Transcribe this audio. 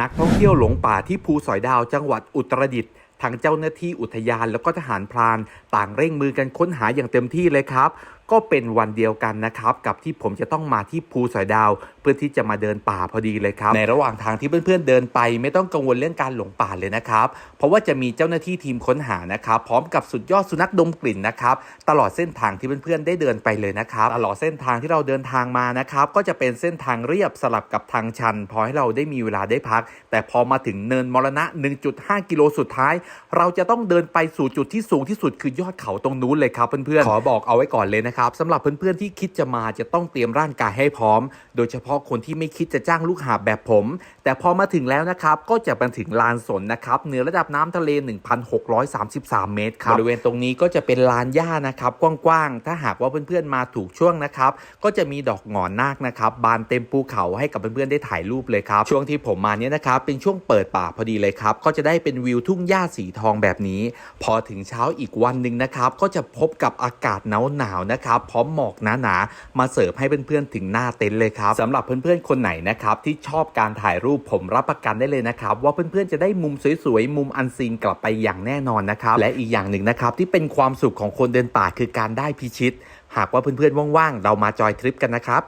นักท่องเที่ยวหลงป่าที่ภูสอยดาวจังหวัดอุตรดิตถ์ทางเจ้าหน้าที่อุทยานแล้วก็ทหารพราน ต่างเร่งมือกันค้นหาอย่างเต็มที่เลยครับก็เป็นวันเดียวกันนะครับกับที่ผมจะต้องมาที่ภูสอยดาว เพื่อที่จะมาเดินป่าพอดีเลยครับในระหว่างทางที่เพื่อนๆเดินไป ไม่ต้องกังวลเรื่องการหลงป่าเลยนะครับ เพราะว่าจะมีเจ้าหน้าที่ทีมค้นหานะครับพร้อมกับสุดยอดสุนัขดมกลิ่นนะครับตลอดเส้นทางที่เพื่อนๆได้เดินไปเลยนะครับตลอดเส้นทางที่เราเดินทางมานะครับก็จะเป็นเส้นทางเรียบสลับกับทางชัน พอให้เราได้มีเวลาได้พัก แต่พอมาถึงเนินมรณะ 1.5 กิโลสุดท้าย เราจะต้องเดินไปสู่จุดที่สูงที่สุดคือยอดเขาตรงนู้นเลยครับเพื่อนๆขอบอกเอาไว้ก่อนเลยนะครับสำหรับเพื่อนๆที่คิดจะมาจะต้องเตรียมร่างกายให้พร้อม โดยเฉพาะคนที่ไม่คิดจะจ้างลูกหาบแบบผม แต่พอมาถึงแล้วนะครับก็จะมาถึงลานสนนะครับเหนือระดับน้ำทะเล 1,633 เมตรครับบริเวณตรงนี้ก็จะเป็นลานหญ้านะครับกว้างๆถ้าหากว่าเพื่อนๆมาถูกช่วงนะครับก็จะมีดอกหงอนนาคนะครับบานเต็มภูเขาให้กับเพื่อนๆได้ถ่ายรูปเลยครับช่วงที่ผมมาเนี่ยนะครับเป็นช่วงเปิดป่าพอดีเลยครับก็จะได้เป็นวิวทุ่งหญ้าสีทองแบบนี้ พอถึงเช้าอีกวันหนึ่งนะครับก็จะพบกับอากาศหนาวๆนะนะครับพร้อมหมอกหนาๆมาเสิร์ฟให้เพื่อนๆถึงหน้าเต็นท์เลยครับสำหรับเพื่อนๆคนไหนนะครับที่ชอบการถ่ายรูปผมรับประกันได้เลยนะครับว่าเพื่อนๆจะได้มุมสวยๆมุมอันซีนกลับไปอย่างแน่นอนนะครับและอีกอย่างหนึ่งนะครับที่เป็นความสุขของคนเดินป่าคือการได้พิชิต หากว่าเพื่อนๆว่างๆ เรามาจอยทริปกันนะครับ